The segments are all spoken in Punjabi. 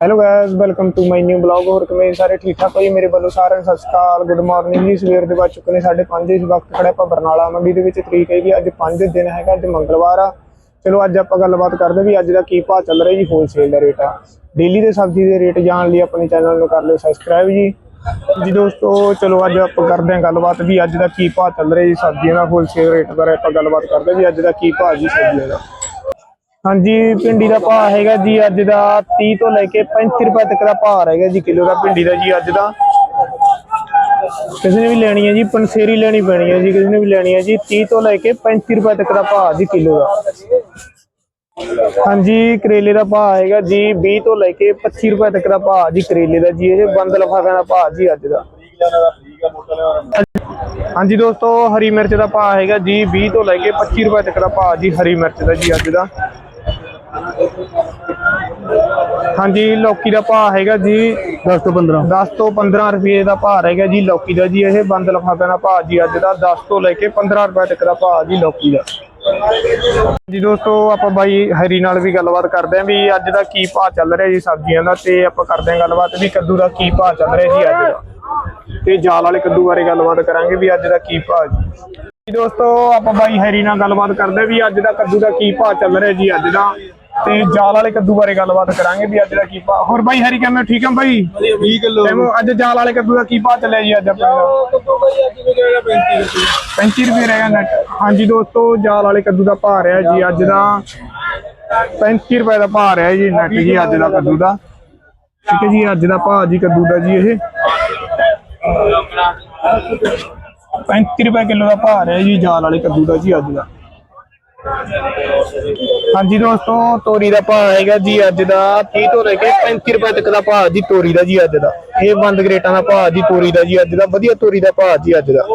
Hello guys welcome to my new blog ਹੋਰ ਕਿਵੇਂ ਸਾਰੇ ਠੀਕ ਠਾਕ ਹੋ ਜੀ? ਮੇਰੇ ਵੱਲੋਂ ਸਾਰਿਆਂ ਨੂੰ ਸਤਿ ਸ਼੍ਰੀ ਅਕਾਲ ਗੁੱਡ ਮਾਰਨਿੰਗ ਜੀ। ਸਵੇਰ ਦੇ ਵੱਜ ਚੁੱਕੇ ਨੇ 5:30 ਇਸ ਵਕਤ ਖੜੇ ਆਪਾਂ ਬਰਨਾਲਾ ਮੰਡੀ ਦੇ ਵਿੱਚ। ਤਰੀਕ ਹੈਗੀ ਅੱਜ 5 ਦਿਨ ਹੈਗਾ, ਅੱਜ ਮੰਗਲਵਾਰ ਆ। ਚਲੋ ਅੱਜ ਆਪਾਂ ਗੱਲਬਾਤ ਕਰਦੇ ਵੀ ਅੱਜ ਦਾ ਕੀ ਭਾਅ ਚੱਲ ਰਿਹਾ ਜੀ ਹੋਲਸੇਲ ਦਾ ਰੇਟ ਆ। ਡੇਲੀ ਦੇ ਸਬਜ਼ੀ ਦੇ ਰੇਟ ਜਾਣ ਲਈ ਆਪਣੇ ਚੈਨਲ ਨੂੰ ਕਰ ਲਿਓ ਸਬਸਕ੍ਰਾਈਬ ਜੀ। ਜੀ ਦੋਸਤੋ, ਚਲੋ ਅੱਜ ਆਪਾਂ ਕਰਦੇ ਹਾਂ ਗੱਲਬਾਤ ਵੀ ਅੱਜ ਦਾ ਕੀ ਭਾਅ ਚੱਲ ਰਿਹਾ ਜੀ ਸਬਜ਼ੀਆਂ ਦਾ ਹੋਲਸੇਲ ਰੇਟ ਬਾਰੇ ਆਪਾਂ ਗੱਲਬਾਤ ਕਰਦੇ ਵੀ ਅੱਜ ਦਾ ਕੀ ਭਾਅ ਜੀ ਸਬਜ਼ੀਆਂ ਦਾ। ਹਾਂਜੀ, ਭਿੰਡੀ ਦਾ ਭਾਅ ਹੈਗਾ ਜੀ ਅੱਜ ਦਾ 30 ਤੋਂ ਲੈ ਕੇ 35 ਰੁਪਏ ਤੱਕ ਦਾ ਭਾਅ ਹੈਗਾ ਜੀ ਕਿਲੋ ਦਾ ਭਿੰਡੀ ਦਾ ਜੀ ਅੱਜ ਦਾ। ਕਿਸੇ ਨੇ ਵੀ ਲੈਣੀ ਹੈ ਜੀ, ਪੰਸੇਰੀ ਲੈਣੀ ਪੈਣੀ ਹੈ ਜੀ, ਕਿਸੇ ਨੇ ਵੀ ਲੈਣੀ ਹੈ ਜੀ 30 ਤੋਂ ਲੈ ਕੇ 35 ਰੁਪਏ ਤੱਕ ਦਾ ਭਾਅ ਜੀ ਕਿਲੋ ਦਾ। ਹਾਂਜੀ, ਕਰੇਲੇ ਦਾ ਭਾਅ ਹੈਗਾ ਜੀ 20 ਤੋਂ ਲੈ ਕੇ 25 ਰੁਪਏ ਤੱਕ ਦਾ ਭਾਅ ਜੀ ਕਰੇਲੇ ਦਾ ਜੀ, ਇਹ ਬੰਦ ਲਫਾਫਿਆਂ ਦਾ ਭਾਅ ਜੀ ਅੱਜ ਦਾ। ਹਾਂਜੀ ਦੋਸਤੋ, ਹਰੀ ਮਿਰਚ ਦਾ ਭਾਅ ਹੈਗਾ ਜੀ 20 ਤੋਂ ਲੈ ਕੇ 25 ਰੁਪਏ ਤੱਕ ਦਾ ਭਾਅ ਜੀ, ਹਰੀ ਮਿਰਚ ਦਾ ਜੀ ਅੱਜ ਦਾ। ਹਾਂਜੀ ਲੌਕੀ ਦਾ ਭਾਅ ਹੈਗਾ ਜੀ 10 ਤੋਂ 15 10 ਤੋਂ 15 ਰੁਪਏ ਦਾ ਭਾਅ ਹੈਗਾ ਜੀ ਲੌਕੀ ਦਾ ਜੀ ਇਹ ਬੰਦ ਲਫਾਫਿਆਂ ਦਾ ਭਾਅ ਜੀ ਅੱਜ ਦਾ 10 ਤੋਂ ਲੈ ਕੇ 15 ਰੁਪਏ ਤੱਕ ਦਾ ਭਾਅ ਜੀ ਲੌਕੀ ਦਾ। ਜੀ ਦੋਸਤੋ ਆਪਾਂ ਬਾਈ ਹਰੀ ਨਾਲ ਵੀ ਗੱਲਬਾਤ ਕਰਦੇ ਆਂ ਵੀ ਅੱਜ ਦਾ ਕੀ ਭਾਅ ਚੱਲ ਰਿਹਾ ਜੀ ਸਬਜ਼ੀਆਂ ਦਾ ਤੇ ਆਪਾਂ ਕਰਦੇ ਆਂ ਗੱਲਬਾਤ ਵੀ ਕੱਦੂ ਦਾ ਕੀ ਭਾਅ ਚੱਲ ਰਿਹਾ ਜੀ ਅੱਜ ਦਾ। ਤੇ ਜਾਲ ਵਾਲੇ ਕੱਦੂ ਬਾਰੇ ਗੱਲਬਾਤ ਕਰਾਂਗੇ ਵੀ ਅੱਜ ਦਾ ਕੀ ਭਾਅ ਜੀ। ਜੀ ਦੋਸਤੋ ਆਪਾਂ ਬਾਈ ਹੈਰੀ ਨਾਲ ਗੱਲਬਾਤ ਕਰਦੇ ਵੀ ਅੱਜ ਦਾ ਕੱਦੂ ਦਾ ਕੀ ਭਾਅ ਚੱਲ ਰਿਹਾ ਜੀ ਅੱਜ ਦਾ। ਤੇ ਜਾਲ ਵਾਲੇ ਕੱਦੂ ਬਾਰੇ ਗੱਲਬਾਤ ਕਰਾਂਗੇ ਵੀ ਅੱਜ ਦਾ ਕੀ ਭਾਅ ਹੋਰ ਬਾਈ ਹੈਰੀ ਕਿਵੇਂ ਠੀਕ ਆ ਬਾਈ? 20 ਕਿਲੋ ਤੈਨੂੰ ਅੱਜ ਜਾਲ ਵਾਲੇ ਕੱਦੂ ਦਾ ਕੀ ਭਾਅ ਚੱਲਿਆ ਜੀ ਅੱਜ ਆਪਣੇ? ਦਾ ਕੱਦੂ ਭਾਈ ਅੱਜ ਵੀ ਕਿਹੜਾ 35 ਰੁਪਏ। 35 ਰੁਪਏ ਰਹਿ ਗਿਆ ਨੈਟ ਹਾਂਜੀ ਦੋਸਤੋ ਜਾਲ ਵਾਲੇ ਕੱਦੂ ਦਾ ਭਾਅ ਰਿਹਾ ਜੀ ਅੱਜ ਦਾ। 35 ਰੁਪਏ ਦਾ ਭਾਅ ਰਿਹਾ ਜੀ ਨੈਟ ਜੀ ਅੱਜ ਦਾ ਕੱਦੂ ਦਾ। ਠੀਕ ਹੈ ਜੀ ਅੱਜ ਦਾ ਭਾਅ ਜੀ ਕੱਦੂ ਦਾ ਜੀ ਇਹ। 35 ਰੁਪਏ ਕਿਲੋ ਦਾ ਭਾਅ ਰਿਹਾ ਜੀ ਜਾਲ ਵਾਲੇ ਕੱਦੂ ਦਾ ਜੀ ਅੱਜ ਦਾ। ਹਾਂਜੀ ਦੋਸਤੋ, ਤੋਰੀ ਦਾ ਭਾਅ ਹੈਗਾ ਜੀ ਅੱਜ ਦਾ। 30 ਤੋਂ ਲੈ ਕੇ 35 ਰੁਪਏ ਤੱਕ ਦਾ ਭਾਅ ਜੀ ਤੋਰੀ ਦਾ ਜੀ ਅੱਜ ਦਾ। ਇਹ ਬੰਦ ਗਰੇਟਾਂ ਦਾ ਭਾਅ ਜੀ ਤੋਰੀ ਦਾ ਜੀ ਅੱਜ ਦਾ। ਵਧੀਆ ਤੋਰੀ ਦਾ ਭਾਅ ਜੀ ਅੱਜ ਦਾ।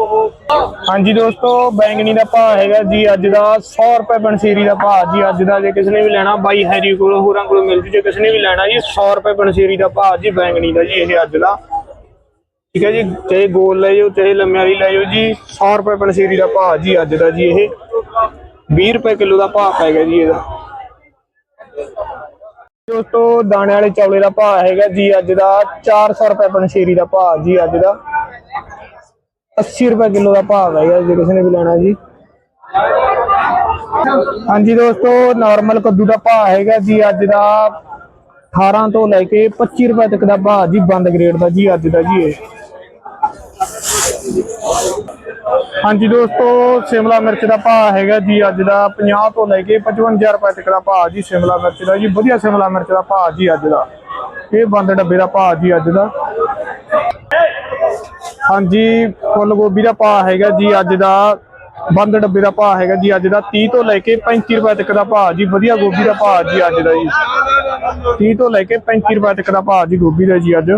ਹਾਂਜੀ ਦੋਸਤੋ, ਬੈਂਗਣੀ ਦਾ ਭਾਅ ਹੈਗਾ ਜੀ ਅੱਜ ਦਾ। 100 ਰੁਪਏ ਬਨਸੀਰੀ ਦਾ ਭਾਅ ਜੀ ਅੱਜ ਦਾ। ਜੇ ਕਿਸੇ ਨੇ ਵੀ ਲੈਣਾ, ਬਾਈ ਹੈਰੀ ਕੋਲੋਂ, ਹੋਰਾਂ ਕੋਲੋਂ ਮਿਲ ਜੂ। ਜੇ ਕਿਸੇ ਨੇ ਵੀ ਲੈਣਾ ਜੀ 100 ਰੁਪਏ ਬਨਸੀਰੀ ਦਾ ਭਾਅ ਜੀ, ਬੈਂਗਣੀ ਦਾ ਜੀ ਇਹ ਅੱਜ ਦਾ। ਠੀਕ ਹੈ ਜੀ? ਚਾਹੇ ਗੋਲ ਲੈ ਜਾਓ, ਚਾਹੇ ਲੰਮੇ ਵਾਲੀ ਲੈ ਜਾਓ ਜੀ 100 ਰੁਪਏ ਬਨਸੀਰੀ ਦਾ ਭਾਅ ਜੀ ਅੱਜ ਦਾ ਜੀ ਇਹ। 20 ਰੁਪਏ ਕਿਲੋ ਦਾ ਭਾਅ ਪੈ ਗਿਆ ਜੀ ਇਹਦਾ। ਦੋਸਤੋ ਦਾਣੇ ਵਾਲੇ ਚੌਲੇ ਦਾ ਭਾਅ ਹੈਗਾ ਜੀ, ਅੱਜ ਦਾ 400 ਰੁਪਏ ਪਨਸ਼ੇਰੀ ਦਾ ਭਾਅ ਜੀ, ਅੱਜ ਦਾ। 80 ਰੁਪਏ ਕਿਲੋ ਦਾ ਭਾਅ ਹੈਗਾ ਜੇ ਕਿਸੇ ਨੇ ਵੀ ਲੈਣਾ ਜੀ। ਹਾਂਜੀ ਦੋਸਤੋ ਨਾਰਮਲ ਕੱਦੂ ਦਾ ਭਾਅ ਹੈਗਾ ਜੀ, ਅੱਜ ਦਾ 18 ਤੋਂ ਲੈ ਕੇ 25 ਰੁਪਏ ਤੱਕ ਦਾ ਭਾਅ ਜੀ, ਬੰਦ ਗ੍ਰੇਡ ਦਾ ਜੀ, ਅੱਜ ਦਾ ਜੀ ਇਹ। ਹਾਂਜੀ ਦੋਸਤੋ, ਸ਼ਿਮਲਾ ਮਿਰਚ ਦਾ ਭਾਅ ਹੈਗਾ ਜੀ ਅੱਜ ਦਾ 50 ਤੋਂ ਲੈ ਕੇ 55 ਰੁਪਏ ਤੱਕ ਦਾ ਭਾਅ ਜੀ ਸ਼ਿਮਲਾ ਮਿਰਚ ਦਾ ਜੀ, ਵਧੀਆ ਸ਼ਿਮਲਾ ਮਿਰਚ ਦਾ ਭਾਅ ਜੀ ਅੱਜ ਦਾ। ਇਹ ਬੰਦ ਡੱਬੇ ਦਾ ਭਾਅ ਜੀ ਅੱਜ ਦਾ। ਹਾਂਜੀ, ਫੁੱਲ ਗੋਭੀ ਦਾ ਭਾਅ ਹੈਗਾ ਜੀ ਅੱਜ ਦਾ, ਬੰਦ ਡੱਬੇ ਦਾ ਭਾਅ ਹੈਗਾ ਜੀ ਅੱਜ ਦਾ 30 ਤੋਂ ਲੈ ਕੇ 35 ਰੁਪਏ ਤੱਕ ਦਾ ਭਾਅ ਜੀ, ਵਧੀਆ ਗੋਭੀ ਦਾ ਭਾਅ ਜੀ ਅੱਜ ਦਾ ਜੀ। 30 ਤੋਂ ਲੈ ਕੇ 35 ਰੁਪਏ ਤੱਕ ਦਾ ਭਾਅ ਜੀ ਗੋਭੀ ਦਾ ਜੀ ਅੱਜ।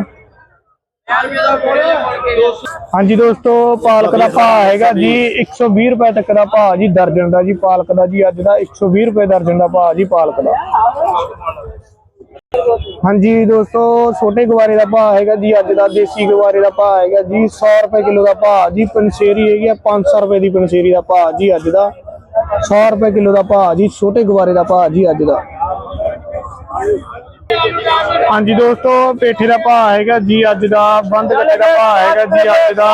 ਹਾਂਜੀ ਦੋਸਤੋ, ਪਾਲਕ ਦਾ ਭਾਅ ਹੈਗਾ ਜੀ 120 ਰੁਪਏ ਤੱਕ ਦਾ ਭਾਅ ਜੀ ਦਰਜਨ ਦਾ ਜੀ, ਪਾਲਕ ਦਾ ਜੀ, ਅੱਜ ਦਾ 120 ਰੁਪਏ ਦਰਜਨ ਦਾ ਭਾਅ ਜੀ ਪਾਲਕ ਦਾ। ਹਾਂਜੀ ਦੋਸਤੋ, ਛੋਟੇ ਗਵਾਰੇ ਦਾ ਭਾਅ ਹੈਗਾ ਜੀ, ਅੱਜ ਦਾ ਦੇਸੀ ਗਵਾਰੇ ਦਾ ਭਾਅ ਹੈਗਾ ਜੀ 100 ਰੁਪਏ ਕਿਲੋ ਦਾ ਭਾਅ ਜੀ ਪੰਸੇਰੀ ਹੈਗੀ ਆ 500 ਰੁਪਏ ਦੀ ਪੰਸੇਰੀ ਦਾ ਭਾਅ ਜੀ ਅੱਜ ਦਾ। 100 ਰੁਪਏ ਕਿਲੋ ਦਾ ਭਾਅ ਜੀ, ਛੋਟੇ ਗਵਾਰੇ ਦਾ ਭਾਅ ਜੀ ਅੱਜ ਦਾ। ਹਾਂਜੀ ਦੋਸਤੋ, ਪੇਠੇ ਦਾ ਭਾਅ ਹੈਗਾ ਜੀ ਅੱਜ ਦਾ, ਬੰਦ ਗੱਟੇ ਦਾ ਭਾਅ ਹੈਗਾ ਜੀ ਅੱਜ ਦਾ।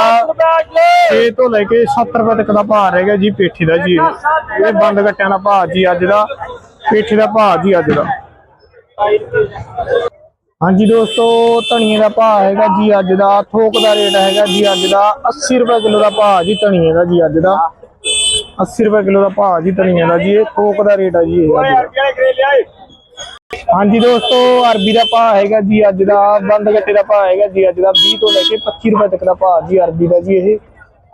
6 ਤੋਂ ਲੈ ਕੇ 70 ਰੁਪਏ ਤੱਕ ਦਾ ਭਾਅ ਹੈਗਾ ਜੀ ਪੇਠੇ ਦਾ ਜੀ। ਇਹ ਬੰਦ ਗੱਟਿਆਂ ਦਾ ਭਾਅ ਜੀ ਅੱਜ ਦਾ, ਪੇਠੇ ਦਾ ਭਾਅ ਜੀ ਅੱਜ ਦਾ। ਹਾਂਜੀ ਦੋਸਤੋ, ਧਨੀਏ ਦਾ ਭਾਅ ਹੈਗਾ ਜੀ ਅੱਜ ਦਾ, ਥੋਕ ਦਾ ਰੇਟ ਹੈਗਾ ਜੀ ਅੱਜ ਦਾ 80 ਰੁਪਏ ਕਿਲੋ ਦਾ ਭਾਅ ਜੀ ਧਨੀਏ ਦਾ ਜੀ ਅੱਜ ਦਾ। 80 ਰੁਪਏ ਕਿਲੋ ਦਾ ਭਾਅ ਜੀ ਧਨੀਏ ਦਾ ਜੀ, ਇਹ ਥੋਕ ਦਾ ਰੇਟ ਹੈ ਜੀ ਇਹ ਅੱਜ ਦਾ। ਹਾਂਜੀ ਦੋਸਤੋ ਅਰਬੀ ਦਾ ਭਾਅ ਹੈਗਾ ਜੀ ਅੱਜ ਦਾ ਬੰਦ ਗੱਟੇ ਦਾ ਭਾਅ ਹੈਗਾ ਜੀ ਅੱਜ ਦਾ 20 ਤੋਂ ਲੈ ਕੇ 25 ਰੁਪਏ ਤੱਕ ਦਾ ਭਾਅ ਜੀ ਅਰਬੀ ਦਾ ਜੀ ਇਹ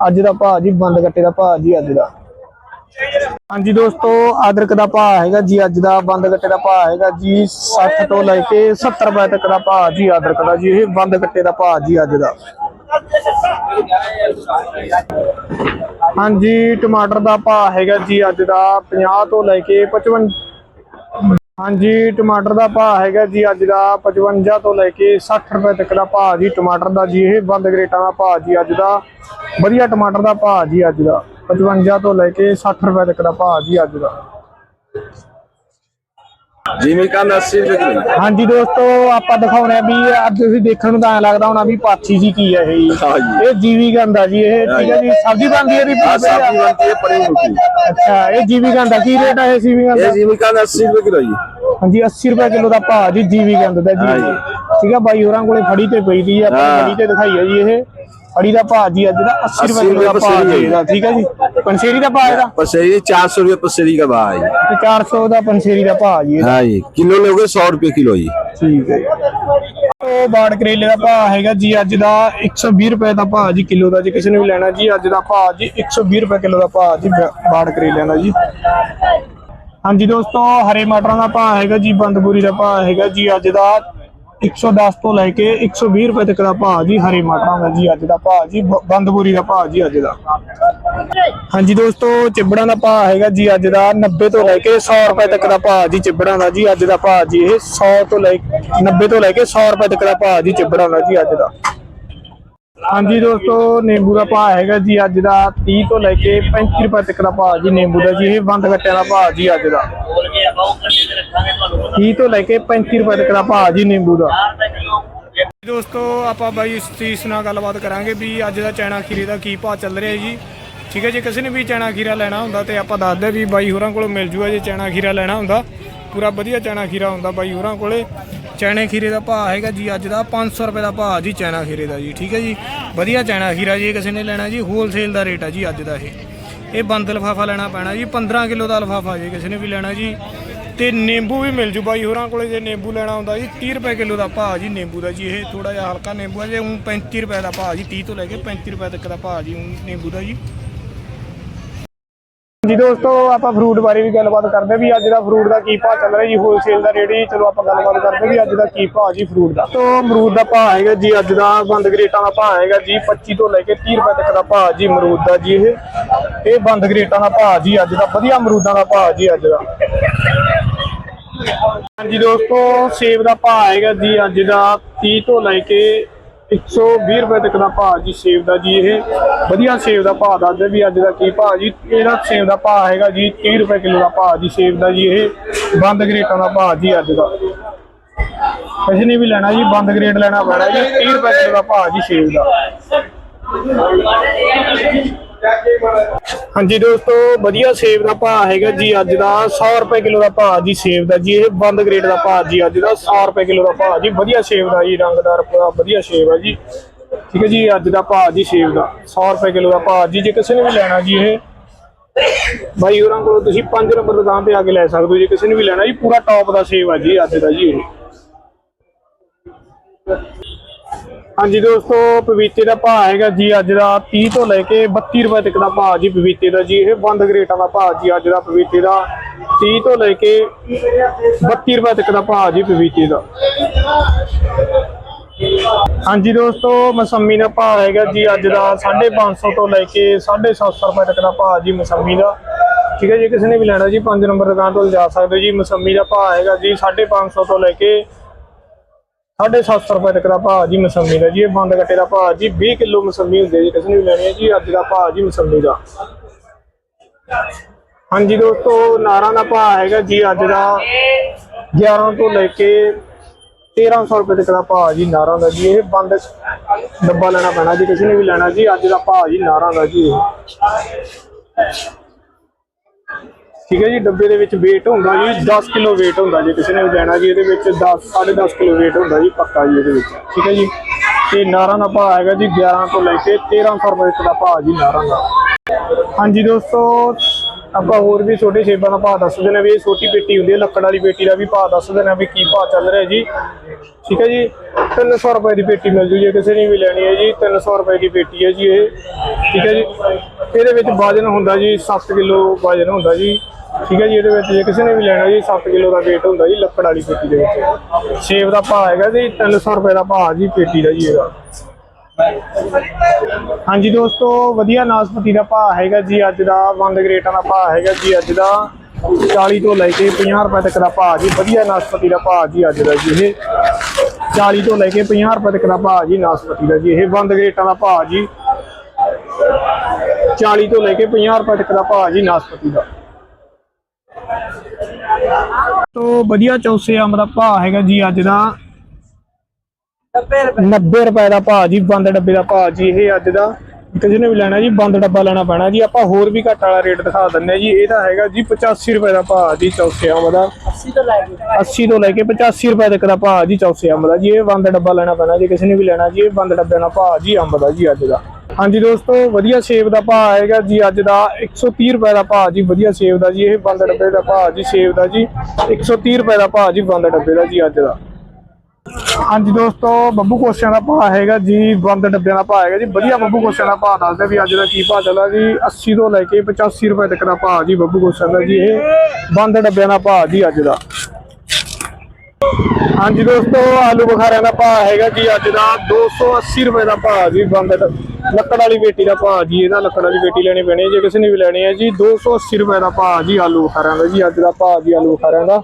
ਅੱਜ ਦਾ ਭਾਅ ਜੀ ਬੰਦ ਗੱਟੇ ਦਾ ਭਾਅ ਜੀ ਅੱਜ ਦਾ ਹਾਂਜੀ ਦੋਸਤੋ ਅਦਰਕ ਦਾ ਭਾਅ ਹੈਗਾ ਜੀ ਅੱਜ ਦਾ ਬੰਦ ਗੱਟੇ ਦਾ ਭਾਅ ਹੈਗਾ ਜੀ 60 ਤੋਂ ਲੈ ਕੇ 70 ਰੁਪਏ ਤੱਕ ਦਾ ਭਾਅ ਜੀ ਅਦਰਕ ਦਾ ਜੀ ਇਹ ਬੰਦ ਗੱਟੇ ਦਾ ਭਾਅ ਜੀ ਅੱਜ ਦਾ ਹਾਂਜੀ ਟਮਾਟਰ ਦਾ ਭਾਅ ਹੈਗਾ ਜੀ ਅੱਜ ਦਾ 50 ਤੋਂ ਲੈ ਕੇ 55 ਹਾਂਜੀ, ਟਮਾਟਰ ਦਾ ਭਾਅ ਹੈਗਾ ਜੀ ਅੱਜ ਦਾ 55 ਤੋਂ ਲੈ ਕੇ 60 ਰੁਪਏ ਤੱਕ ਦਾ ਭਾਅ ਜੀ, ਟਮਾਟਰ ਦਾ ਜੀ, ਇਹ ਬੰਦ ਗਰੇਟਾਂ ਦਾ ਭਾਅ ਜੀ ਅੱਜ ਦਾ। ਵਧੀਆ ਟਮਾਟਰ ਦਾ ਭਾਅ ਜੀ ਅੱਜ ਦਾ 55 ਤੋਂ ਲੈ ਕੇ 60 ਰੁਪਏ ਤੱਕ ਦਾ ਭਾਅ ਜੀ ਅੱਜ ਦਾ। ਜਿਵੇਂ ਕੰਨ 80 ਰੁਪਏ ਕਿਲੋ ਹਾਂਜੀ ਦੋਸਤੋ ਆਪਾਂ ਦਿਖਾਉਣੇ ਵੀ ਅੱਜ ਤੁਸੀਂ ਦੇਖਣ ਨੂੰ ਤਾਂ ਲੱਗਦਾ ਹੋਣਾ ਵੀ ਪਾਥੀ ਜੀ ਕੀ ਹੈ ਇਹ। ਹਾਂ ਇਹ ਜੀਵੀ ਗੰਦਾ ਜੀ ਇਹ ਠੀਕ ਹੈ ਜੀ ਸਬਜ਼ੀ ਬਣਦੀ ਇਹਦੀ ਆ ਸਾਫੀ ਬਣਦੀ ਅੱਛਾ ਇਹ ਜੀਵੀ ਗੰਦਾ ਕੀ ਰੇਟ ਹੈ ਇਹ ਜੀਵੀ ਗੰਦਾ ਇਹ ਜਿਵੇਂ ਕੰਨ 80 ਰੁਪਏ ਕਿਲੋ ਜੀ। ਹਾਂਜੀ 80 ਰੁਪਏ ਕਿਲੋ ਦਾ ਭਾਅ ਜੀ ਜੀਵੀ ਗੰਦ ਦਾ ਜੀ। ਠੀਕ ਆ ਬਾਈ ਹੋਰਾਂ ਕੋਲੇ ਫੜੀ ਤੇ ਪਈ ਦੀ ਆ ਆਪਾਂ ਫੜੀ ਤੇ ਦਿਖਾਈ ਆ ਜੀ ਇਹ। ਫੜੀ ਦਾ ਭਾਅ ਜੀ ਅੱਜ ਦਾ 80 ਰੁਪਏ ਕਿਲੋ ਦਾ ਭਾਅ ਜੀ ਇਹਦਾ ਠੀਕ ਹੈ ਜੀ ਪੰਸ਼ੇਰੀ ਦਾ ਭਾਅ ਇਹਦਾ पसेरी 400 रुपए पसेरी का भाव है जी ਤੇ 400 ਦਾ ਪੰਸ਼ੇਰੀ ਦਾ ਭਾਅ ਜੀ ਇਹਦਾ हाँ जी किलो लोगे 100 रुपए किलो जी ਠੀਕ ਹੈ ਜੀ ਉਹ ਬਾੜ ਕਰੇਲੇ ਦਾ ਭਾਅ ਹੈਗਾ ਜੀ ਅੱਜ ਦਾ 120 ਰੁਪਏ ਦਾ ਭਾਅ ਜੀ ਕਿਲੋ ਦਾ ਜੇ ਕਿਸੇ ਨੇ ਵੀ ਲੈਣਾ ਜੀ ਅੱਜ ਦਾ ਭਾਅ ਜੀ 120 ਰੁਪਏ ਕਿਲੋ ਦਾ ਭਾਅ ਜੀ ਬ- ਬਾੜ ਕਰੇਲਿਆਂ ਦਾ ਜੀ ਹਾਂਜੀ ਦੋਸਤੋ ਹਰੇ ਮਟਰਾਂ ਦਾ ਭਾਅ ਹੈਗਾ ਜੀ ਬੰਦਪੂਰੀ ਦਾ ਭਾਅ ਹੈਗਾ ਜੀ ਅੱਜ ਦਾ 110 ਤੋਂ ਲੈ ਕੇ 120 ਰੁਪਏ ਤੱਕ ਦਾ ਭਾਅ ਜੀ ਹਰੇ ਮਟਰਾਂ ਦਾ ਜੀ ਅੱਜ ਦਾ ਭਾਅ ਜੀ ਬ- ਦਾ ਭਾਅ ਜੀ ਅੱਜ ਦਾ ਹਾਂਜੀ ਦੋਸਤੋ ਚਿਬੜਾਂ ਦਾ ਭਾਅ ਹੈਗਾ ਜੀ ਅੱਜ ਦਾ 90 ਤੋਂ ਲੈ ਕੇ 100 ਰੁਪਏ ਤੱਕ ਦਾ ਭਾਅ ਜੀ ਚਿਬੜਾਂ ਦਾ ਜੀ ਅੱਜ ਦਾ ਭਾਅ ਜੀ ਇਹ 100 ਤੋਂ ਲੈ 90 ਤੋਂ ਲੈ ਕੇ 100 ਰੁਪਏ ਤੱਕ ਦਾ ਭਾਅ ਜੀ ਚਿਬੜਾਂ ਦਾ ਜੀ ਅੱਜ ਦਾ ਹਾਂਜੀ ਦੋਸਤੋ ਨਿੰਬੂ ਦਾ ਭਾਅ ਹੈਗਾ ਜੀ ਅੱਜ ਦਾ 30 ਤੋਂ ਲੈ ਕੇ 35 ਰੁਪਏ ਤੱਕ ਦਾ ਭਾਅ ਜੀ ਨਿੰਬੂ ਦਾ ਜੀ ਇਹ ਬੰਦ ਗੱਟਿਆਂ ਦਾ ਭਾਅ ਜੀ ਅੱਜ ਦਾ 30 ਤੋਂ ਲੈ ਕੇ 35 ਰੁਪਏ ਤੱਕ ਦਾ ਭਾਅ ਜੀ ਨਿੰਬੂ ਦਾ? ਦੋਸਤੋ, ਆਪਾਂ ਬਾਈ ਸਤੀਸ਼ ਨਾਲ ਗੱਲਬਾਤ ਕਰਾਂਗੇ ਵੀ ਅੱਜ ਦਾ ਚੈਨਾ ਖੀਰੇ ਦਾ ਕੀ ਭਾਅ ਚੱਲ ਰਿਹਾ ਜੀ। ਠੀਕ ਹੈ ਜੇ, ਕਿਸੇ ਨੇ ਵੀ ਚੈਨਾ ਖੀਰਾ ਲੈਣਾ ਹੁੰਦਾ ਤੇ ਆਪਾਂ ਦੱਸਦੇ ਵੀ ਬਾਈ ਹੋਰਾਂ ਕੋਲ ਮਿਲ ਜੂਗਾ ਜੇ ਚੈਨਾ ਖੀਰਾ ਲੈਣਾ ਹੁੰਦਾ। ਪੂਰਾ ਵਧੀਆ ਚੈਨਾ ਖੀਰਾ ਹੁੰਦਾ ਬਾਈ ਹੋਰਾਂ ਕੋਲੇ। ਚੈਨੇ ਖੀਰੇ ਦਾ ਭਾਅ ਹੈਗਾ ਜੀ ਅੱਜ ਦਾ 500 ਰੁਪਏ ਦਾ ਭਾਅ ਜੀ ਚੈਨਾ ਖੀਰੇ ਦਾ ਜੀ, ਠੀਕ ਹੈ ਜੀ। ਵਧੀਆ ਚੈਨਾ ਖੀਰਾ ਜੀ ਕਿਸੇ ਨੇ ਲੈਣਾ ਜੀ ਹੋਲਸੇਲ ਦਾ ਰੇਟ ਆ ਜੀ ਅੱਜ ਦਾ ਇਹ। ਇਹ ਬੰਦ ਲਫਾਫਾ ਲੈਣਾ ਪੈਣਾ ਜੀ 15 ਕਿਲੋ ਦਾ ਲਫਾਫਾ ਜੇ ਕਿਸੇ ਨੇ ਵੀ ਲੈਣਾ ਜੀ। ਤੇ ਨਿੰਬੂ ਵੀ ਮਿਲ ਜੂ ਬਾਈ ਹੋਰਾਂ ਕੋਲੇ ਜੇ ਨਿੰਬੂ ਲੈਣਾ ਹੁੰਦਾ ਜੀ 30 ਰੁਪਏ ਕਿਲੋ ਦਾ ਭਾਅ ਜੀ ਨਿੰਬੂ ਦਾ ਜੀ, ਇਹ ਥੋੜਾ ਜਿਹਾ ਹਲਕਾ ਨਿੰਬੂ ਹੈ ਜੇ ਹੁਣ 35 ਰੁਪਏ ਦਾ ਭਾਅ ਜੀ 30 ਤੋਂ ਲੈ ਕੇ 35 ਰੁਪਏ ਤੱਕ ਦਾ ਭਾਅ ਜੀ ਊਂ ਨਿੰਬੂ ਦਾ ਜੀ। ਜੀ ਦੋਸਤੋ, ਆਪਾਂ ਫਰੂਟ ਬਾਰੇ ਵੀ ਗੱਲਬਾਤ ਕਰਦੇ ਵੀ ਅੱਜ ਦਾ ਫਰੂਟ ਦਾ ਕੀ ਭਾਅ ਚੱਲ ਰਿਹਾ ਜੀ ਹੋਲਸੇਲ ਦਾ ਰੇਟ ਜੀ ਚਲੋ ਆਪਾਂ ਗੱਲਬਾਤ ਕਰਦੇ ਵੀ ਅੱਜ ਦਾ ਕੀ ਭਾਅ ਜੀ ਫਰੂਟ ਦਾ। ਤੋਂ ਅਮਰੂਦ ਦਾ ਭਾਅ ਹੈਗਾ ਜੀ, ਅੱਜ ਦਾ ਬੰਦ ਗਰੇਟਾਂ ਦਾ ਭਾਅ ਹੈਗਾ ਜੀ 25 ਤੋਂ ਲੈ ਕੇ 30 ਰੁਪਏ ਤੱਕ ਦਾ ਭਾਅ ਜੀ ਅਮਰੂਦ ਦਾ ਜੀ ਇਹ। ਇਹ ਬੰਦ ਗਰੇਟਾਂ ਦਾ ਭਾਅ ਜੀ, ਅੱਜ ਦਾ ਵਧੀਆ ਅਮਰੂਦਾਂ ਦਾ ਭਾਅ ਜੀ ਅੱਜ ਦਾ। ਹਾਂਜੀ ਦੋਸਤੋ, ਸੇਬ ਦਾ ਭਾਅ ਹੈਗਾ ਜੀ, ਅੱਜ ਦਾ 30 ਤੋਂ ਲੈ ਕੇ 120 ਰੁਪਏ ਤੱਕ ਦਾ ਭਾਅ ਜੀ ਸੇਬ ਦਾ ਜੀ ਇਹ। ਵਧੀਆ ਸੇਬ ਦਾ ਭਾਅ ਦੱਸਦੇ ਵੀ ਅੱਜ ਦਾ ਕੀ ਭਾਅ ਜੀ। ਇਹਦਾ ਸੇਬ ਦਾ ਭਾਅ ਹੈਗਾ ਜੀ 30 ਰੁਪਏ ਕਿਲੋ ਦਾ ਭਾਅ ਜੀ ਸੇਬ ਦਾ ਜੀ ਇਹ। ਬੰਦ ਗਰੇਟਾਂ ਦਾ ਭਾਅ ਜੀ ਅੱਜ ਦਾ। ਕਿਸੇ ਨੇ ਵੀ ਲੈਣਾ ਜੀ, ਬੰਦ ਗਰੇਡ ਲੈਣਾ ਪੈਣਾ ਜੀ। 30 ਰੁਪਏ ਕਿਲੋ ਦਾ ਭਾਅ ਜੀ ਸੇਬ ਦਾ। ਹਾਂਜੀ ਦੋਸਤੋ, ਵਧੀਆ ਸੇਬ ਦਾ ਭਾਅ ਹੈਗਾ ਜੀ ਅੱਜ ਦਾ। 100 ਰੁਪਏ ਕਿਲੋ ਦਾ ਭਾਅ ਜੀ ਸੇਬ ਦਾ ਜੀ। ਇਹ ਬੰਦ ਗ੍ਰੇਡ ਦਾ ਭਾਅ ਜੀ ਅੱਜ ਦਾ। 100 ਰੁਪਏ ਕਿਲੋ ਦਾ ਭਾਅ ਜੀ। ਵਧੀਆ ਸੇਬ ਦਾ ਜੀ ਰੰਗਦਾਰ ਵਧੀਆ ਸੇਬ ਹੈ ਜੀ। ਠੀਕ ਹੈ ਜੀ, ਅੱਜ ਦਾ ਭਾਅ ਜੀ ਸੇਬ ਦਾ। 100 ਰੁਪਏ ਕਿਲੋ ਦਾ ਭਾਅ ਜੀ। ਜੇ ਕਿਸੇ ਨੇ ਵੀ ਲੈਣਾ ਜੀ ਇਹ, ਬਾਈ ਹੋਰਾਂ ਕੋਲੋਂ ਤੁਸੀਂ 5 ਨੰਬਰ ਦੁਕਾਨ ਤੇ ਆ ਕੇ ਲੈ ਸਕਦੇ ਹੋ ਜੇ। ਕਿਸੇ ਨੇ ਵੀ ਲੈਣਾ ਜੀ, ਪੂਰਾ ਟੌਪ ਦਾ ਸੇਬ ਆ ਜੀ ਅੱਜ ਦਾ ਜੀ ਇਹ। ਹਾਂਜੀ ਦੋਸਤੋ ਪਪੀਤੇ ਦਾ ਭਾਅ ਹੈਗਾ ਜੀ ਅੱਜ ਦਾ 30 ਤੋਂ ਲੈ ਕੇ 32 ਰੁਪਏ ਤੱਕ ਦਾ ਭਾਅ ਜੀ ਪਪੀਤੇ ਦਾ ਜੀ। ਇਹ ਬੰਦ ਗਰੇਟਾਂ ਦਾ ਭਾਅ ਜੀ ਅੱਜ ਦਾ ਪਪੀਤੇ ਦਾ। 30 ਤੋਂ ਲੈ ਕੇ 32 ਰੁਪਏ ਤੱਕ ਦਾ ਭਾਅ ਜੀ ਪਪੀਤੇ ਦਾ। ਹਾਂਜੀ ਦੋਸਤੋ, ਮਸੰਮੀ ਦਾ ਭਾਅ ਹੈਗਾ ਜੀ ਅੱਜ ਦਾ 550 ਤੋਂ ਲੈ ਕੇ 750 ਰੁਪਏ ਤੱਕ ਦਾ ਭਾਅ ਜੀ ਮਸੰਮੀ ਦਾ। ਠੀਕ ਹੈ ਜੀ, ਕਿਸੇ ਨੇ ਵੀ ਲੈਣਾ ਜੀ 5 ਨੰਬਰ ਦੁਕਾਨ ਤੋਂ ਜਾ ਸਕਦੇ ਹੋ ਜੀ। ਮਸੰਮੀ ਦਾ ਭਾਅ ਹੈਗਾ ਜੀ 550 ਤੋਂ ਲੈ ਕੇ 750 ਰੁਪਏ ਤੱਕ ਦਾ ਭਾਅ ਜੀ ਮਸੰਮੀ ਦਾ ਜੀ, ਇਹ ਬੰਦ ਗੱਟੇ ਦਾ ਭਾਅ ਜੀ 20 ਕਿਲੋ ਮਸੰਮੀ ਹੁੰਦੀ ਹੈ ਜੀ, ਕਿਸੇ ਨੇ ਵੀ ਲੈਣੀ ਹੈ ਜੀ, ਅੱਜ ਦਾ ਭਾਅ ਜੀ ਮਸੰਮੀ ਦਾ। ਹਾਂਜੀ ਦੋਸਤੋ, ਨਾਰਾਂ ਦਾ ਭਾਅ ਹੈਗਾ ਜੀ ਅੱਜ ਦਾ 11 ਤੋਂ ਲੈ ਕੇ 1300 ਰੁਪਏ ਤੱਕ ਦਾ ਭਾਅ ਜੀ ਨਾਰਾਂ ਦਾ ਜੀ, ਇਹ ਬੰਦ ਡੱਬਾ ਲੈਣਾ ਪੈਣਾ ਜੀ, ਕਿਸੇ ਨੇ ਵੀ ਲੈਣਾ ਜੀ, ਅੱਜ ਦਾ ਭਾਅ ਜੀ ਨਾਰਾਂ ਦਾ ਜੀ ਇਹ। ਠੀਕ ਹੈ ਜੀ, ਡੱਬੇ ਦੇ ਵਿੱਚ weight ਹੁੰਦਾ ਜੀ 10 ਕਿਲੋ weight ਹੁੰਦਾ ਜੇ। ਕਿਸੇ ਨੇ ਵੀ ਲੈਣਾ ਜੀ, ਇਹਦੇ ਵਿੱਚ 10 10.5 ਕਿਲੋ weight ਹੁੰਦਾ ਜੀ, ਪੱਕਾ ਜੀ ਇਹਦੇ ਵਿੱਚ। ਠੀਕ ਹੈ ਜੀ, ਤੇ ਨਾਰਾਂ ਦਾ ਭਾਅ ਹੈਗਾ ਜੀ 11 ਤੋਂ ਲੈ ਕੇ 1300 ਰੁਪਏ ਦਾ ਭਾਅ ਜੀ ਨਾਰਾਂ ਦਾ। ਹਾਂਜੀ ਦੋਸਤੋ, ਆਪਾਂ ਹੋਰ ਵੀ ਛੋਟੇ ਸੇਬਾਂ ਦਾ ਭਾਅ ਦੱਸ ਦੇਣਾ ਵੀ ਇਹ ਛੋਟੀ ਪੇਟੀ ਹੁੰਦੀ ਹੈ, ਲੱਕੜ ਵਾਲੀ ਪੇਟੀ ਦਾ ਵੀ ਭਾਅ ਦੱਸ ਦੇਣਾ ਵੀ ਕੀ ਭਾਅ ਚੱਲ ਰਿਹਾ ਜੀ। ਠੀਕ ਹੈ ਜੀ 300 ਰੁਪਏ ਦੀ ਪੇਟੀ ਮਿਲ ਜੂ ਜੇ ਕਿਸੇ ਨੇ ਵੀ ਲੈਣੀ ਹੈ ਜੀ 300 ਰੁਪਏ ਦੀ ਪੇਟੀ ਹੈ ਜੀ ਇਹ। ਠੀਕ ਹੈ ਜੀ, ਇਹਦੇ ਵਿੱਚ ਵਜਨ ਹੁੰਦਾ ਜੀ 7 ਕਿਲੋ ਵਜਨ ਹੁੰਦਾ ਜੀ। ਠੀਕ ਹੈ ਜੀ, ਇਹਦੇ ਵਿੱਚ ਜੇ ਕਿਸੇ ਨੇ ਵੀ ਲੈਣਾ ਜੀ 7 ਕਿਲੋ ਦਾ weight ਹੁੰਦਾ ਜੀ, ਲੱਕੜ ਵਾਲੀ ਪੇਟੀ ਦੇ ਵਿੱਚ। ਸੇਬ ਦਾ ਭਾਅ ਹੈਗਾ ਜੀ 300 ਰੁਪਏ ਦਾ ਭਾਅ ਜੀ ਪੇਟੀ ਦਾ ਜੀ ਇਹਦਾ। ਹਾਂਜੀ ਦੋਸਤੋ, ਵਧੀਆ ਨਾਸਪਤੀ ਦਾ ਭਾਅ ਹੈਗਾ ਜੀ, ਅੱਜ ਦਾ ਬੰਦ ਗ੍ਰੇਟਾਂ ਦਾ ਭਾਅ ਹੈਗਾ ਜੀ, ਅੱਜ ਦਾ। 40 ਤੋਂ ਲੈ ਕੇ 50 ਰੁਪਏ ਤੱਕ ਦਾ ਭਾਅ ਜੀ, ਵਧੀਆ ਨਾਸਪਤੀ ਦਾ ਭਾਅ ਜੀ, ਅੱਜ ਦਾ ਜੀ ਇਹ। 40 ਤੋਂ ਲੈ ਕੇ 50 ਰੁਪਏ ਤੱਕ ਦਾ ਭਾਅ ਜੀ, ਨਾਸਪਤੀ ਦਾ ਜੀ, ਇਹ ਬੰਦ ਗ੍ਰੇਟਾਂ ਦਾ ਭਾਅ ਜੀ। 40 ਤੋਂ ਲੈ ਕੇ 50 ਰੁਪਏ ਤੱਕ ਦਾ ਭਾਅ ਜੀ, ਨਾਸਪਤੀ ਦਾ। ਤੋਂ ਵਧੀਆ ਚੌਸੇ ਅੰਬ ਦਾ ਭਾਅ ਹੈਗਾ ਜੀ ਅੱਜ ਦਾ। 90 ਰੁਪਏ ਦਾ ਭਾਅ ਜੀ ਬੰਦ ਡੱਬੇ ਦਾ ਭਾਅ ਜੀ ਇਹ ਅੱਜ ਦਾ। ਕਿਸੇ ਨੇ ਵੀ ਲੈਣਾ ਜੀ ਬੰਦ ਡੱਬਾ ਲੈਣਾ ਪੈਣਾ ਜੀ। ਆਪਾਂ ਹੋਰ ਵੀ ਘੱਟ ਵਾਲਾ ਰੇਟ ਦਿਖਾ ਦਿੰਨੇ ਜੀ। ਇਹ ਤਾਂ ਹੈਗਾ ਜੀ 85 ਰੁਪਏ ਦਾ ਭਾਅ ਜੀ ਚੌਸੇ ਅੰਬ ਦਾ। 80 ਤੋਂ ਲੈ ਕੇ 80 ਤੋਂ ਲੈ ਕੇ 85 ਰੁਪਏ ਤੱਕ ਦਾ ਭਾਅ ਜੀ ਚੌਸੇ ਅੰਬ ਦਾ ਜੀ। ਇਹ ਬੰਦ ਡੱਬਾ ਲੈਣਾ ਪੈਣਾ ਜੀ ਕਿਸੇ ਨੇ ਵੀ ਲੈਣਾ ਜੀ। ਇਹ ਬੰਦ ਡੱਬੇ ਦਾ ਭਾਅ ਜੀ ਅੰਬ ਦਾ ਜੀ ਅੱਜ ਦਾ। ਹਾਂਜੀ ਦੋਸਤੋ, ਵਧੀਆ ਸੇਬ ਦਾ ਭਾਅ ਹੈਗਾ ਜੀ, ਅੱਜ ਦਾ 130 ਰੁਪਏ ਦਾ ਭਾਅ ਜੀ, ਵਧੀਆ ਸੇਬ ਦਾ ਜੀ, ਇਹ ਬੰਦ ਡੱਬੇ ਦਾ ਭਾਅ ਜੀ, ਸੇਬ ਦਾ ਜੀ 130 ਰੁਪਏ ਦਾ ਭਾਅ ਜੀ, ਬੰਦ ਡੱਬੇ ਦਾ ਜੀ, ਅੱਜ ਦਾ। ਹਾਂਜੀ ਦੋਸਤੋ, ਬੱਬੂ ਕੋਸ਼ਿਆਂ ਦਾ ਭਾਅ ਹੈਗਾ ਜੀ, ਬੰਦ ਡੱਬਿਆਂ ਦਾ ਭਾਅ ਹੈਗਾ ਜੀ, ਵਧੀਆ ਬੱਬੂ ਕੋਸ਼ਿਆਂ ਦਾ ਭਾਅ ਦੱਸਦੇ ਵੀ ਅੱਜ ਦਾ ਕੀ ਭਾਅ ਚੱਲਦਾ ਜੀ 80 ਤੋਂ ਲੈ ਕੇ 85 ਰੁਪਏ ਤੱਕ ਦਾ ਭਾਅ ਜੀ, ਬੱਬੂ ਕੋਸ਼ਿਆਂ ਦਾ ਜੀ, ਇਹ ਬੰਦ ਡੱਬਿਆਂ ਦਾ ਭਾਅ ਜੀ, ਅੱਜ ਦਾ। ਹਾਂਜੀ ਦੋਸਤੋ ਆਲੂ ਬੁਖਾਰਿਆਂ ਦਾ ਭਾਅ ਹੈਗਾ ਜੀ ਅੱਜ ਦਾ 280 ਰੁਪਏ ਦਾ ਭਾਅ ਜੀ ਬੰਦ ਲੱਕੜ ਵਾਲੀ ਬੇਟੀ ਦਾ ਭਾਅ ਜੀ ਇਹਦਾ ਲੱਕੜ ਵਾਲੀ ਬੇਟੀ ਲੈਣੀ ਪੈਣੀ ਜੇ ਕਿਸੇ ਨੇ ਵੀ ਲੈਣੀ ਹੈ ਜੀ 280 ਰੁਪਏ ਦਾ ਭਾਅ ਜੀ ਆਲੂ ਬੁਖਾਰਿਆਂ ਦਾ ਜੀ ਅੱਜ ਦਾ ਭਾਅ ਜੀ ਆਲੂ ਬੁਖਾਰਿਆਂ ਦਾ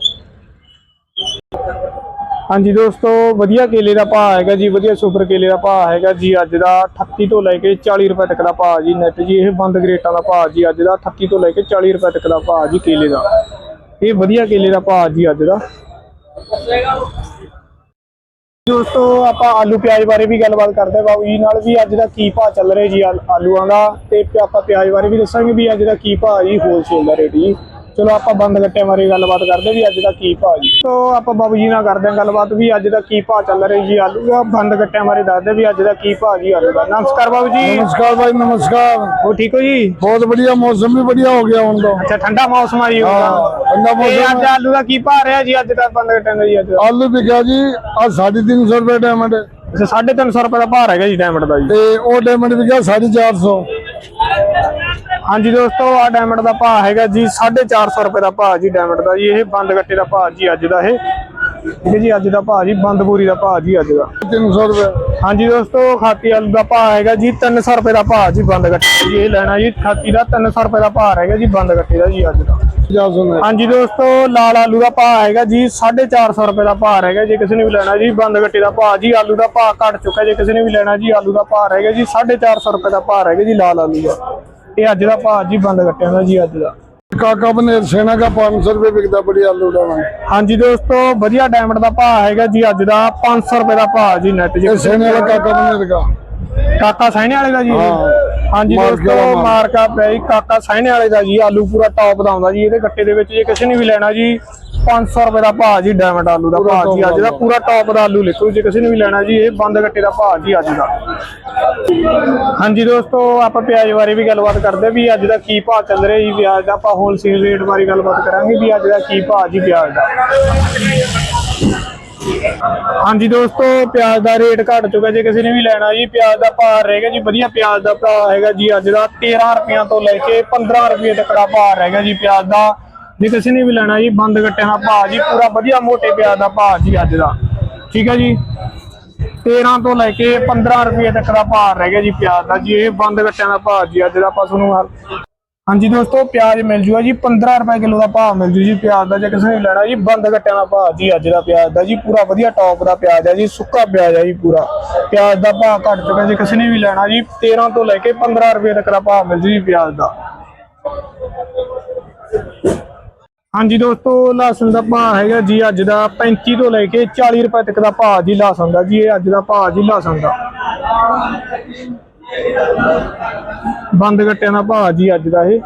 ਹਾਂਜੀ ਦੋਸਤੋ ਵਧੀਆ ਕੇਲੇ ਦਾ ਭਾਅ ਹੈਗਾ ਜੀ ਵਧੀਆ ਸੁਪਰ ਕੇਲੇ ਦਾ ਭਾਅ ਹੈਗਾ ਜੀ ਅੱਜ ਦਾ 38 ਤੋਂ ਲੈ ਕੇ 40 ਰੁਪਏ ਤੱਕ ਦਾ ਭਾਅ ਜੀ ਨੈਟ ਜੀ ਇਹ ਬੰਦ ਗਰੇਟਾਂ ਦਾ ਭਾਅ ਜੀ ਅੱਜ ਦਾ 38 ਤੋਂ ਲੈ ਕੇ 40 ਰੁਪਏ ਤੱਕ ਦਾ ਭਾਅ ਜੀ ਕੇਲੇ ਦਾ ਇਹ ਵਧੀਆ ਕੇਲੇ ਦਾ ਭਾਅ ਜੀ ਅੱਜ ਦਾ ਦੋਸਤੋ, ਆਪਾਂ ਆਲੂ ਪਿਆਜ਼ ਬਾਰੇ ਵੀ ਗੱਲਬਾਤ ਕਰਦੇ ਹਾਂ। ਬਾਬੂ ਜੀ ਨਾਲ ਵੀ ਅੱਜ ਦਾ ਕੀ ਭਾਅ ਚੱਲ ਰਿਹਾ ਜੀ ਆਲੂਆਂ ਦਾ? ਤੇ ਆਪਾਂ ਪਿਆਜ਼ ਬਾਰੇ ਵੀ ਦੱਸਾਂਗੇ ਵੀ ਅੱਜ ਦਾ ਕੀ ਭਾਅ ਜੀ ਹੋਲਸੇਲ ਦਾ ਰੇਟ ਜੀ। ਚਲੋ ਆਪਾਂ ਬੰਦ ਗੱਟਿਆਂ ਬਾਰੇ ਗੱਲਬਾਤ ਕਰਦੇ ਵੀ ਅੱਜ ਦਾ ਕੀ ਭਾਅ ਜੀ। ਸੋ ਆਪਾਂ ਬਾਬੂ ਜੀ ਨਾਲ ਕਰਦੇ ਹਾਂ ਗੱਲਬਾਤ ਵੀ ਅੱਜ ਦਾ ਕੀ ਭਾਅ ਚੱਲ ਰਿਹਾ ਜੀ ਆਲੂ ਦਾ ਬੰਦ ਗੱਟਿਆਂ ਬਾਰੇ ਦੱਸਦੇ ਵੀ ਅੱਜ ਦਾ ਕੀ ਭਾਅ ਜੀ ਆਲੂ ਦਾ। ਨਮਸਕਾਰ ਬਾਬੂ ਜੀ। ਨਮਸਕਾਰ ਭਾਈ ਨਮਸਕਾਰ। ਹੋ ਠੀਕ ਹੋ ਜੀ? ਬਹੁਤ ਵਧੀਆ ਮੌਸਮ ਵੀ ਵਧੀਆ ਹੋ ਗਿਆ ਹੁਣ ਤਾਂ। ਅੱਛਾ ਠੰਡਾ ਮੌਸਮ ਆ ਜੀ ਹੁਣ ਤਾਂ। ਠੰਡਾ ਮੌਸਮ ਅੱਜ ਆਲੂ ਦਾ ਕੀ ਭਾਅ ਰਿਹਾ ਜੀ ਅੱਜ ਦਾ ਬੰਦ ਗੱਟਿਆਂ ਦਾ ਜੀ ਅੱਜ ਆਲੂ ਵਿਕਿਆ ਜੀ ਆ 350 ਰੁਪਏ ਡਾਇਮੰਡ ਅੱਛਾ 350 ਰੁਪਏ ਦਾ ਭਾਅ ਹੈਗਾ ਜੀ ਡਾਇਮੰਡ ਦਾ ਜੀ। ਤੇ ਉਹ ਡਾਇਮੰਡ ਵਿਕਿਆ 450 ਹਾਂਜੀ ਦੋਸਤੋ ਆ ਡਾਇਮੰਡ ਦਾ ਭਾਅ ਹੈਗਾ ਜੀ 450 ਰੁਪਏ ਦਾ ਭਾਅ ਜੀ ਡਾਇਮੰਡ ਦਾ ਜੀ ਇਹ ਬੰਦ ਗੱਟੇ ਦਾ ਭਾਅ ਜੀ ਅੱਜ ਦਾ ਇਹ ਠੀਕ ਹੈ ਜੀ ਅੱਜ ਦਾ ਭਾਅ ਜੀ ਬੰਦ ਬੂਰੀ ਦਾ ਭਾਅ ਜੀ ਅੱਜ ਦਾ 300 ਰੁਪਏ ਹਾਂਜੀ ਦੋਸਤੋ ਖਾਤੀ ਆਲੂ ਦਾ ਭਾਅ ਹੈਗਾ ਜੀ 300 ਰੁਪਏ ਦਾ ਭਾਅ ਜੀ ਬੰਦ ਗੱਟੇ ਜੀ ਇਹ ਲੈਣਾ ਜੀ ਖਾਤੀ ਦਾ 300 ਰੁਪਏ ਦਾ ਭਾਅ ਹੈਗਾ ਜੀ ਬੰਦ ਗੱਟੇ ਦਾ ਜੀ ਅੱਜ ਦਾ 400 ਨੇ ਹਾਂਜੀ ਦੋਸਤੋ ਲਾਲ ਆਲੂ ਦਾ ਭਾਅ ਹੈਗਾ ਜੀ 450 ਰੁਪਏ ਦਾ ਭਾਅ ਹੈਗਾ ਜੇ ਕਿਸੇ ਨੇ ਵੀ ਲੈਣਾ ਜੀ ਬੰਦ ਗੱਟੇ ਦਾ ਭਾਅ ਜੀ ਆਲੂ ਦਾ ਭਾਅ ਘਟ ਚੁੱਕਾ ਜੇ ਕਿਸੇ ਨੇ ਵੀ ਲੈਣਾ ਜੀ ਆਲੂ ਦਾ ਭਾਅ ਹੈਗਾ ਜੀ 450 ਰੁਪਏ ਦਾ ਭਾਅ ਹੈਗਾ ਜੀ ਲਾਲ ਆਲੂ ਦਾ ਇਹ ਅੱਜ ਦਾ ਭਾਅ ਜੀ ਬੰਦ ਗੱਟਿਆਂ ਦਾ ਜੀ ਅੱਜ ਦਾ ਕਾਕਾ ਬਨੇਰ ਸੇਨਾ ਦਾ 500 ਰੁਪਏ ਵਿਕਦਾ ਬੜੀ ਆਲੂ ਦਾ ਵਾ। ਹਾਂਜੀ ਦੋਸਤੋ ਵਧੀਆ ਡਾਇਮੰਡ ਦਾ ਭਾਅ ਹੈਗਾ ਜੀ ਅੱਜ ਦਾ 500 ਰੁਪਏ ਦਾ ਭਾਅ ਜੀ ਨੈਟ ਜੀ ਸੇਨੇ ਵਾਲਾ ਕਾਕਾ ਬਨੇਰ ਦਾ ਕਾਕਾ ਸਹਿਣੇ ਵਾਲੇ ਦਾ ਜੀ। ਹਾਂਜੀ ਦੋਸਤੋ। ਮਾਰਕਾ ਪਿਆ ਜੀ ਕਾਕਾ ਸਹਿਣੇ ਵਾਲੇ ਦਾ ਜੀ ਆਲੂ ਪੂਰਾ ਟੌਪ ਦਾ ਆਉਂਦਾ ਜੀ ਇਹਦੇ ਗੱਟੇ ਦੇ ਵਿੱਚ ਜੇ ਕਿਸੇ ਨੇ ਵੀ ਲੈਣਾ ਜੀ 500 ਰੁਪਏ ਦਾ ਭਾਅ ਜੀ ਡਾਇਮੰਡ ਆਲੂ ਦਾ ਭਾਅ ਜੀ ਅੱਜ ਦਾ। ਪੂਰਾ ਟੌਪ ਦਾ ਆਲੂ ਲਿਖੋ ਜੇ ਕਿਸੇ ਨੇ ਵੀ ਲੈਣਾ ਜੀ ਇਹ ਬੰਦ ਗੱਟੇ ਦਾ ਭਾਅ ਜੀ ਅੱਜ ਦਾ। ਹਾਂਜੀ ਦੋਸਤੋ ਆਪਾਂ ਪਿਆਜ਼ ਬਾਰੇ ਵੀ ਗੱਲਬਾਤ ਕਰਦੇ ਵੀ ਅੱਜ ਦਾ ਕੀ ਭਾਅ ਚੱਲ ਰਿਹਾ ਜੀ ਪਿਆਜ਼ ਦਾ ਆਪਾਂ ਹੋਲਸੇਲ ਰੇਟ ਬਾਰੇ ਗੱਲਬਾਤ ਕਰਾਂਗੇ ਵੀ ਅੱਜ ਦਾ ਕੀ ਭਾਅ ਜੀ ਪਿਆਜ਼ ਦਾ। ਹਾਂਜੀ ਦੋਸਤੋ ਪਿਆਜ਼ ਦਾ ਰੇਟ ਘਟ ਚੁੱਕਾ ਜੇ ਕਿਸੇ ਨੇ ਵੀ ਲੈਣਾ ਜੀ ਪਿਆਜ਼ ਦਾ ਭਾਅ ਰਹੇਗਾ ਜੀ ਵਧੀਆ ਪਿਆਜ਼ ਦਾ ਭਾਅ ਹੈਗਾ ਜੀ ਅੱਜ ਦਾ 13 ਰੁਪਈਆਂ ਤੋਂ ਲੈ ਕੇ 15 ਰੁਪਏ ਤੱਕ ਦਾ ਭਾਅ ਰਹੇਗਾ ਜੀ ਪਿਆਜ਼ ਦਾ। ਜੇ ਕਿਸੇ ਨੇ ਵੀ ਲੈਣਾ ਜੀ, ਬੰਦ ਗੱਟਿਆਂ ਦਾ ਭਾਅ ਜੀ, ਪੂਰਾ ਵਧੀਆ ਮੋਟੇ ਪਿਆਜ਼ ਦਾ ਭਾਅ ਜੀ ਅੱਜ ਦਾ। ਠੀਕ ਹੈ ਜੀ? 13 ਤੋਂ ਲੈ ਕੇ 15 ਰੁਪਏ ਤੱਕ ਦਾ ਭਾਅ ਰਹਿ ਗਿਆ ਜੀ ਪਿਆਜ਼ ਦਾ ਜੀ, ਇਹ ਬੰਦ ਗੱਟਿਆਂ ਦਾ ਭਾਅ ਜੀ, ਅੱਜ ਦਾ ਆਪਾਂ ਤੁਹਾਨੂੰ ਹਾਂਜੀ ਦੋਸਤੋ, ਪਿਆਜ਼ ਮਿਲ ਜੂਗਾ ਜੀ 15 ਰੁਪਏ ਕਿਲੋ ਦਾ ਭਾਅ ਮਿਲ ਜੂ ਜੀ ਪਿਆਜ਼ ਦਾ, ਜੇ ਕਿਸੇ ਨੇ ਲੈਣਾ ਜੀ, ਬੰਦ ਗੱਟਿਆਂ ਦਾ ਭਾਅ ਜੀ ਅੱਜ ਦਾ ਪਿਆਜ਼ ਦਾ ਜੀ, ਪੂਰਾ ਵਧੀਆ ਟੌਪ ਦਾ ਪਿਆਜ਼ ਹੈ ਜੀ, ਸੁੱਕਾ ਪਿਆਜ਼ ਹੈ ਜੀ ਪੂਰਾ। ਪਿਆਜ਼ ਦਾ ਭਾਅ ਘਟ ਚੁੱਕਾ ਜੇ ਕਿਸੇ ਨੇ ਵੀ ਲੈਣਾ ਜੀ 13 ਤੋਂ ਲੈ ਕੇ 15 ਰੁਪਏ ਤੱਕ ਦਾ ਭਾਅ ਮਿਲ ਜੂ ਜੀ ਪਿਆਜ਼ ਦਾ। ਹਾਂਜੀ ਦੋਸਤੋ ਲਸਣ ਦਾ ਭਾਅ ਹੈਗਾ ਜੀ ਅੱਜ ਦਾ 35 ਤੋਂ ਲੈ ਕੇ 40 ਰੁਪਏ ਤੱਕ ਦਾ ਭਾਅ ਜੀ ਲਸਣ ਦਾ ਜੀ, ਇਹ ਅੱਜ ਦਾ ਭਾਅ ਜੀ ਲਸਣ ਦਾ। ਬੰਦ ਗੱਟਿਆਂ ਦਾ ਭਾਅ ਜੀ ਅੱਜ ਦਾ ਇਹ।